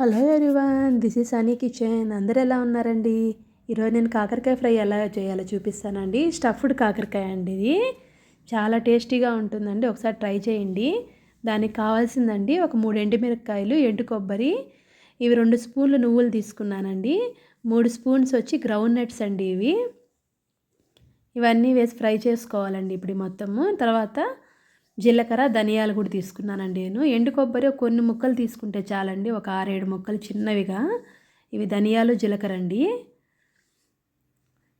Hello everyone this is Sunny kitchen. అందరు ఎలా ఉన్నారండి? ఈరోజు నేను కాకరకాయ ఫ్రై ఎలా చేయాలో చూపిస్తానండి. స్టఫ్డ్ కాకరకాయ అండి ఇది. చాలా టేస్టీగా ఉంటుందండి. ఒకసారి ట్రై చేయండి. దానికి కావాల్సిందండి ఒక మూడు ఎండుమిరపకాయలు ఎండు కొబ్బరి. ఇవి రెండు స్పూన్లు నువ్వులు తీసుకున్నానండి. మూడు స్పూన్స్ వచ్చి గ్రౌండ్ నట్స్ అండి ఇవి. ఇవన్నీ వేసి ఫ్రై చేసుకోవాలండి ఇప్పుడు మొత్తము. తర్వాత జీలకర్ర ధనియాలు కూడా తీసుకున్నానండి నేను. ఎండు కొబ్బరి కొన్ని ముక్కలు తీసుకుంటే చాలండి. ఒక ఆరేడు ముక్కలు చిన్నవిగా. ఇవి ధనియాలు జీలకర్ర అండి.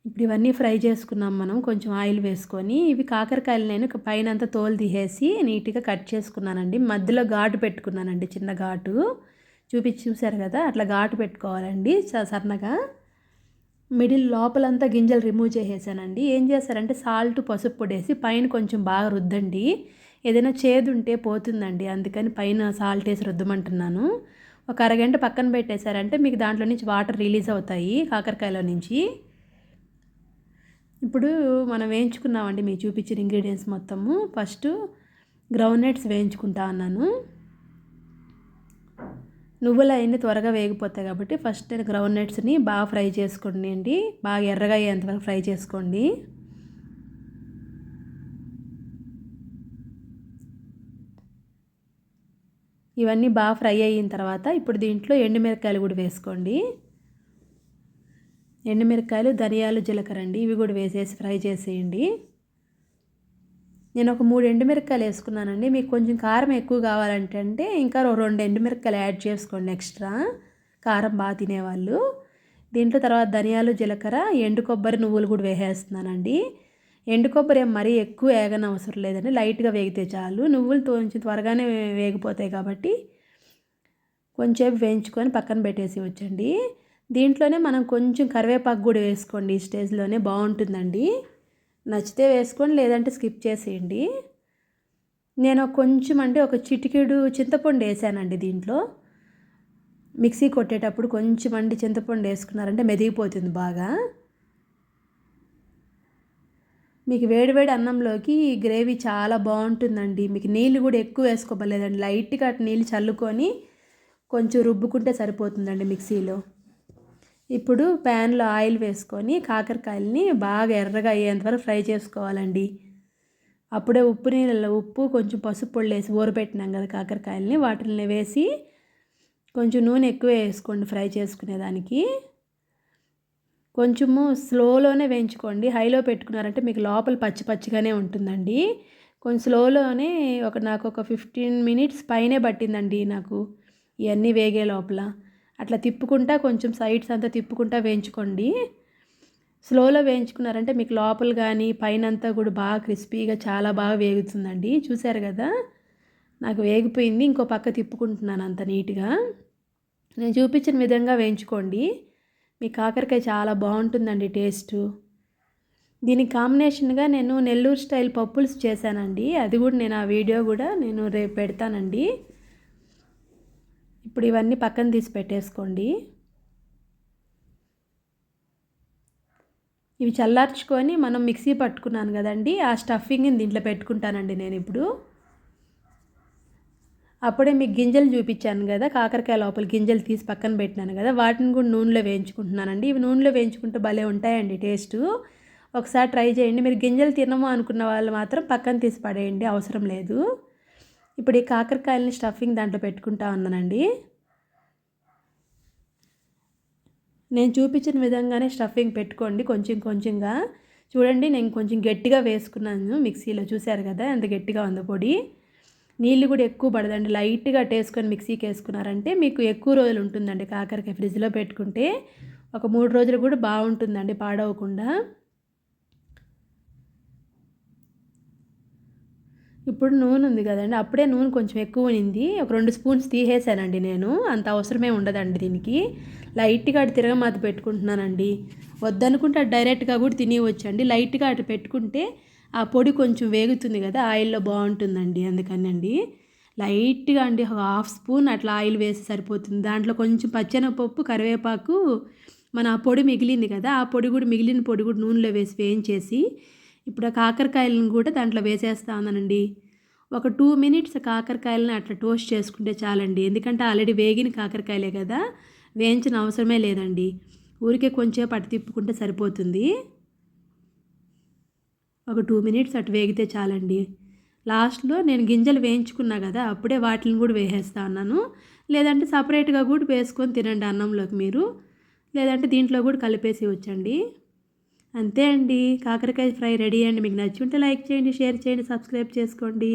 ఇప్పుడు ఇవన్నీ ఫ్రై చేసుకున్నాం మనం. కొంచెం ఆయిల్ వేసుకొని ఇవి కాకరకాయలు నేను పైన అంతా తోలు తీసేసి నీట్గా కట్ చేసుకున్నానండి. మధ్యలో ఘాటు పెట్టుకున్నానండి చిన్న ఘాటు. చూపించి చూశారు కదా? అట్లా ఘాటు పెట్టుకోవాలండి సన్నగా. మిడిల్ లోపలంతా గింజలు రిమూవ్ చేసేసానండి. ఏం చేస్తారంటే సాల్ట్ పసుపు పొడేసి పైన కొంచెం బాగా రుద్దండి. ఏదైనా చేదు ఉంటే పోతుందండి. అందుకని పైన సాల్ట్ వేసి రుద్దమంటున్నాను. ఒక అరగంట పక్కన పెట్టేశారంటే మీకు దాంట్లో నుంచి వాటర్ రిలీజ్ అవుతాయి కాకరకాయలో నుంచి. ఇప్పుడు మనం వేయించుకున్నామండి మీకు చూపించిన ఇంగ్రీడియంట్స్ మొత్తము. ఫస్ట్ గ్రౌండ్ నట్స్ వేయించుకుంటా అన్నాను. నువ్వులు అవన్నీ త్వరగా వేగిపోతాయి కాబట్టి ఫస్ట్ నేను గ్రౌండ్ నట్స్ని బాగా ఫ్రై చేసుకోండి అండి. బాగా ఎర్రగా అయ్యేంతవరకు ఫ్రై చేసుకోండి. ఇవన్నీ బాగా ఫ్రై అయిన తర్వాత ఇప్పుడు దీంట్లో ఎండుమిరకాయలు కూడా వేసుకోండి. ఎండుమిరకాయలు ధనియాలు జీలకర్ర అండి ఇవి కూడా వేసేసి ఫ్రై చేసేయండి. నేను ఒక మూడు ఎండుమిరకాయలు వేసుకున్నానండి. మీకు కొంచెం కారం ఎక్కువ కావాలంటే అంటే ఇంకా రెండు ఎండుమిరకాయలు యాడ్ చేసుకోండి ఎక్స్ట్రా. కారం బాగా తినేవాళ్ళు. దీంట్లో తర్వాత ధనియాలు జీలకర్ర ఎండు కొబ్బరి నువ్వులు కూడా వేసేస్తున్నానండి. ఎండు కొబ్బరి మరీ ఎక్కువ వేగనవసరం లేదండి. లైట్గా వేగితే చాలు. నువ్వులు కొంచెం త్వరగానే వేగిపోతాయి కాబట్టి కొంచెం వేయించుకొని పక్కన పెట్టేసి వచ్చండి. దీంట్లోనే మనం కొంచెం కరివేపాకు కూడా వేసుకోండి. ఈ స్టేజ్లోనే బాగుంటుందండి. నచ్చితే వేసుకోండి లేదంటే స్కిప్ చేసేయండి. నేను కొంచెం అంటే ఒక చిటికెడు చింతపండు వేసానండి దీంట్లో. మిక్సీ కొట్టేటప్పుడు కొంచెం అండి చింతపండు వేసుకున్నారంటే మెదిగిపోతుంది బాగా. మీకు వేడివేడి అన్నంలోకి గ్రేవీ చాలా బాగుంటుందండి. మీకు నీళ్ళు కూడా ఎక్కువ వేసుకోబలేదండి లైట్గా అటు నీళ్ళు చల్లుకొని కొంచెం రుబ్బుకుంటే సరిపోతుందండి మిక్సీలో. ఇప్పుడు ప్యాన్లో ఆయిల్ వేసుకొని కాకరకాయలని బాగా ఎర్రగా అయ్యేంత వరకు ఫ్రై చేసుకోవాలండి. అప్పుడే ఉప్పు నీళ్ళలో ఉప్పు కొంచెం పసుపు పొళ్ళు వేసి ఊరబెట్టినాం కదా కాకరకాయలని. వాటిని వేసి కొంచెం నూనె ఎక్కువ వేసుకోండి ఫ్రై చేసుకునేదానికి. కొంచెము స్లోలోనే వేయించుకోండి. హైలో పెట్టుకున్నారంటే మీకు లోపల పచ్చి పచ్చిగానే ఉంటుందండి. కొంచెం స్లోలోనే ఒక నాకు ఒక ఫిఫ్టీన్ మినిట్స్ పైనే పట్టిందండి నాకు ఇవన్నీ వేగే లోపల. అట్లా తిప్పుకుంటా కొంచెం సైడ్స్ అంతా తిప్పుకుంటా వేయించుకోండి. స్లోలో వేయించుకున్నారంటే మీకు లోపల కానీ పైన అంతా కూడా బాగా క్రిస్పీగా చాలా బాగా వేగుతుందండి. చూసారు కదా? నాకు వేగిపోయింది. ఇంకో పక్క తిప్పుకుంటున్నాను అంత నీట్గా. నేను చూపించిన విధంగా వేయించుకోండి. మీ కాకరకాయ చాలా బాగుంటుందండి టేస్ట్. దీని కాంబినేషన్గా నేను నెల్లూరు స్టైల్ పప్పుల్స్ చేశానండి. అది కూడా నేను ఆ వీడియో కూడా నేను రేపు పెడతానండి. ఇప్పుడు ఇవన్నీ పక్కన తీసి పెట్టేసుకోండి. ఇవి చల్లార్చుకొని మనం మిక్సీ పట్టుకున్నాను కదండి ఆ స్టఫింగ్ని దీంట్లో పెట్టుకుంటానండి నేను ఇప్పుడు. అప్పుడే మీకు గింజలు చూపించాను కదా కాకరకాయ లోపల గింజలు తీసి పక్కన పెట్టినాను కదా వాటిని కూడా నూనెలో వేయించుకుంటున్నానండి. ఇవి నూనెలో వేయించుకుంటే భలే ఉంటాయండి టేస్ట్. ఒకసారి ట్రై చేయండి. మీరు గింజలు తినము అనుకున్న వాళ్ళు మాత్రం పక్కన తీసి పడేయండి అవసరం లేదు. ఇప్పుడు ఈ కాకరకాయలని స్టఫింగ్ దాంట్లో పెట్టుకుంటా ఉన్నానండి. నేను చూపించిన విధంగానే స్టఫింగ్ పెట్టుకోండి కొంచెం కొంచెంగా. చూడండి నేను కొంచెం గట్టిగా వేసుకున్నాను మిక్సీలో. చూశారు కదా ఎంత గట్టిగా ఉందో పొడి. నీళ్ళు కూడా ఎక్కువ పడదండి. లైట్గా టేసుకొని మిక్సీకి వేసుకున్నారంటే మీకు ఎక్కువ రోజులు ఉంటుందండి. కాకరకాయ ఫ్రిడ్జ్లో పెట్టుకుంటే ఒక మూడు రోజులు కూడా బాగుంటుందండి పాడవకుండా. ఇప్పుడు నూనె ఉంది కదండి. అప్పుడే నూనె కొంచెం ఎక్కువ ఉంది ఒక రెండు స్పూన్స్ తీసేసానండి నేను. అంత అవసరమే ఉండదండి దీనికి. లైట్గా అటు తిరగమాత పెట్టుకుంటున్నానండి. వద్దనుకుంటే అటు డైరెక్ట్గా కూడా తినేవచ్చండి లైట్గా అటు పెట్టుకుంటే ఆ పొడి కొంచెం వేగుతుంది కదా ఆయిల్లో బాగుంటుందండి అందుకనండి. లైట్గా అండి హాఫ్ స్పూన్ అట్లా ఆయిల్ వేసి సరిపోతుంది. దాంట్లో కొంచెం పచ్చెనపప్పు కరివేపాకు మన ఆ పొడి మిగిలింది కదా ఆ పొడి కూడా మిగిలిన పొడి కూడా నూనెలో వేసి వేయించేసి ఇప్పుడు ఆ కాకరకాయలను కూడా దాంట్లో వేసేస్తా ఉన్నానండి. ఒక టూ మినిట్స్ కాకరకాయలను అట్లా టోస్ట్ చేసుకుంటే చాలండి. ఎందుకంటే ఆల్రెడీ వేగిన కాకరకాయలే కదా వేయించిన అవసరమే లేదండి. ఊరికే కొంచెం అటు తిప్పుకుంటే సరిపోతుంది. ఒక టూ మినిట్స్ అటు వేగితే చాలండి. లాస్ట్లో నేను గింజలు వేయించుకున్నా కదా అప్పుడే వాటిని కూడా వేసేస్తా ఉన్నాను లేదంటే సపరేట్గా కూడా వేసుకొని తినండి అన్నంలోకి మీరు. లేదంటే దీంట్లో కూడా కలిపేసి వచ్చండి అంతే అండి. కాకరకాయ ఫ్రై రెడీ అండి. మీకు నచ్చి ఉంటే లైక్ చేయండి షేర్ చేయండి సబ్స్క్రైబ్ చేసుకోండి.